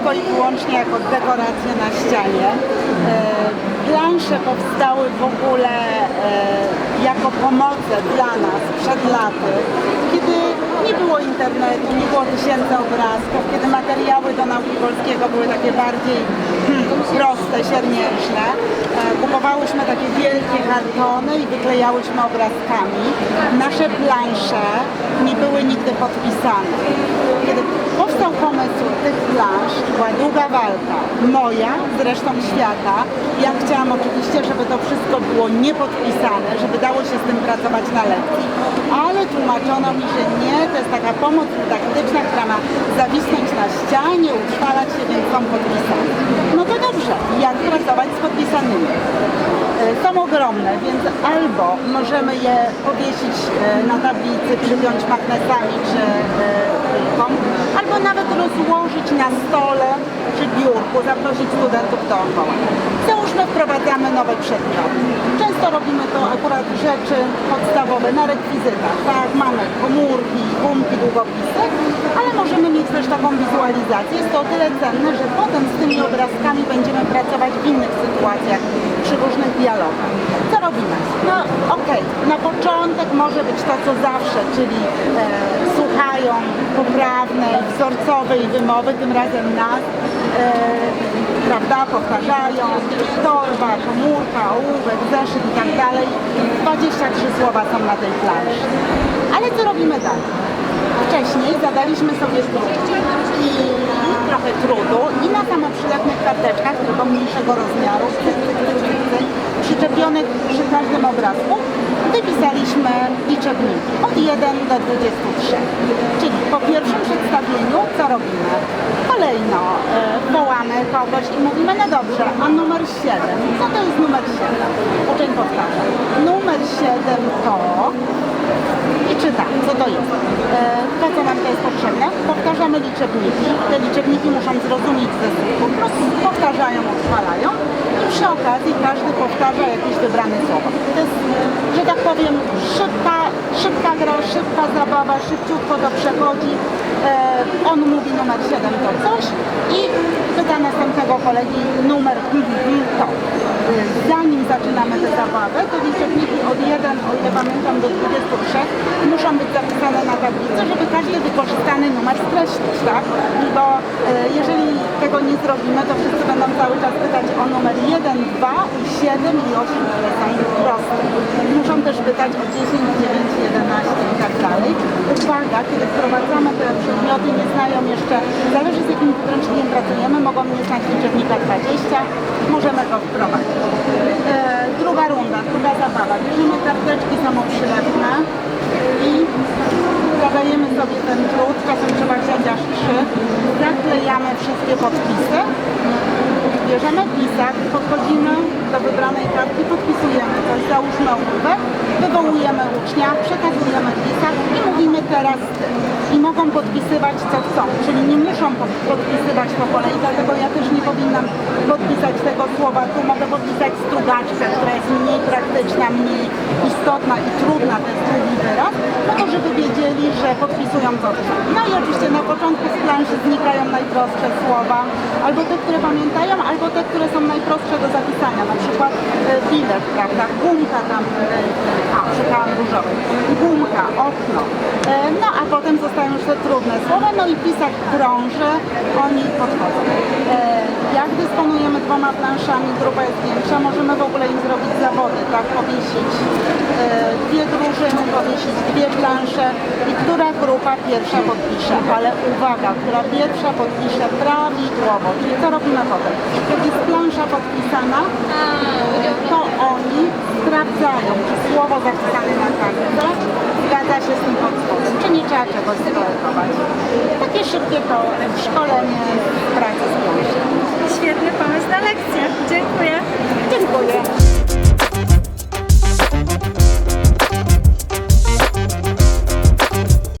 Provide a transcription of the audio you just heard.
tylko i wyłącznie jako dekoracja na ścianie. E, plansze powstały w ogóle e, jako pomoce dla nas przed laty, kiedy nie było internetu, nie było tysięcy obrazków, kiedy materiały do nauki polskiego były takie bardziej hmm, proste, siermiężne. E, kupowałyśmy takie wielkie kartony i wyklejałyśmy obrazkami. Nasze plansze nie były nigdy podpisane. Kiedy powstał pomysł tych plansz, była długa walka, moja, zresztą świata. Ja chciałam oczywiście, żeby to wszystko było niepodpisane, żeby dało się z tym pracować na lekcji, ale tłumaczono mi, że nie, to jest taka pomoc dydaktyczna, która ma zawisnąć na ścianie, utrwalać się, więc są podpisane. No to dobrze, jak pracować z podpisanymi? E, Są ogromne, więc albo możemy je powiesić e, na tablicy, przypiąć magnesami czy e, klejką, albo nawet rozłożyć na stole czy biurku, zaprosić studentów dookoła. Załóżmy, wprowadzamy nowe przedmioty. Często robimy to akurat rzeczy podstawowe na rekwizytach, tak? Mamy komórki, gumki, długopisy, ale możemy mieć też taką wizualizację. Jest to o tyle cenne, że potem z tymi obrazkami będziemy pracować w innych sytuacjach, przy różnych dialogach. Co robimy? No okej, na początek może być to, co zawsze, czyli e, słuchają poprawnej, wzorcowej wymowy, tym razem nas, e, prawda, powtarzają, torba, komórka, ołówek, zeszyt i tak dalej. 23 słowa są na tej planszy. Ale co robimy dalej? Wcześniej zadaliśmy sobie trud i trochę trudu i na samoprzylepnych karteczkach, tylko mniejszego rozmiaru, cyk, przyczepionych przy każdym obrazku, wypisaliśmy liczebniki od 1 do 23. Czyli po pierwszym przedstawieniu co robimy? Kolejno e, wołamy kogoś i mówimy, no dobrze, a numer 7, co to jest numer 7? Uczeń powtarza. Numer 7 to i czyta, co to jest. E, po co nam to jest potrzebne? Powtarzamy liczebniki. Te liczebniki muszą zrozumieć zespół. Po prostu powtarzają, przy okazji każdy powtarza jakieś wybrane słowo. To jest, że tak powiem, szybka, szybka gra, szybka zabawa, szybciutko to przechodzi. E, on mówi numer 7 to coś i pyta następnego kolegi numer to. E, Zanim zaczynamy tę zabawę, to liczebniki od 1, o ile pamiętam, do 23 muszą być zapisane na tablicy, żeby każdy wykorzystany numer skreślić, tak? Bo e, jeżeli tego nie zrobimy, to wszyscy będą cały czas pytać o numer 1, 2, 7 i 8, które są proste. Muszą też pytać o 10, 9, 11 i tak dalej. Uwaga, kiedy wprowadzamy te przedmioty, nie znają jeszcze, zależy z jakim podręcznikiem pracujemy, mogą nie znać liczebnika 20, możemy go wprowadzić. Podpisy, bierzemy pisak, podchodzimy do wybranej kartki, podpisujemy coś, załóżmy ołówek, wywołujemy ucznia, przekazujemy pisak teraz. I mogą podpisywać co chcą, czyli nie muszą pod- podpisywać po kolei, dlatego ja też nie powinnam podpisać tego słowa, tu mogę podpisać strugaczkę, która jest mniej praktyczna, mniej istotna i trudna, to jest drugi wyraz, po to, żeby wiedzieli, że podpisują co chcą. No i oczywiście na początku z planszy znikają najprostsze słowa, albo te, które pamiętają, albo te, które są najprostsze do zapisania, na przykład e, bilet, prawda, gumka tam, e, a szukałam różowej, gumka, okno, e, no a potem zostają już te trudne słowa, no i pisak krąży, oni podchodzą. E, Jak dysponujemy dwoma planszami, grupa jest większa, możemy w ogóle im zrobić zawody, tak, powiesić e, dwie drużyny, powiesić dwie plansze i która grupa pierwsza podpisze, ale uwaga, która pierwsza podpisze prawidłowo, czyli co robimy potem? Jak jest plansza podpisana, e, to oni sprawdzają, czy słowo zapisane na kartce zgadza się z tym podspodem, czy nie trzeba czegoś skorygować. Takie szybkie to szkolenie w pracy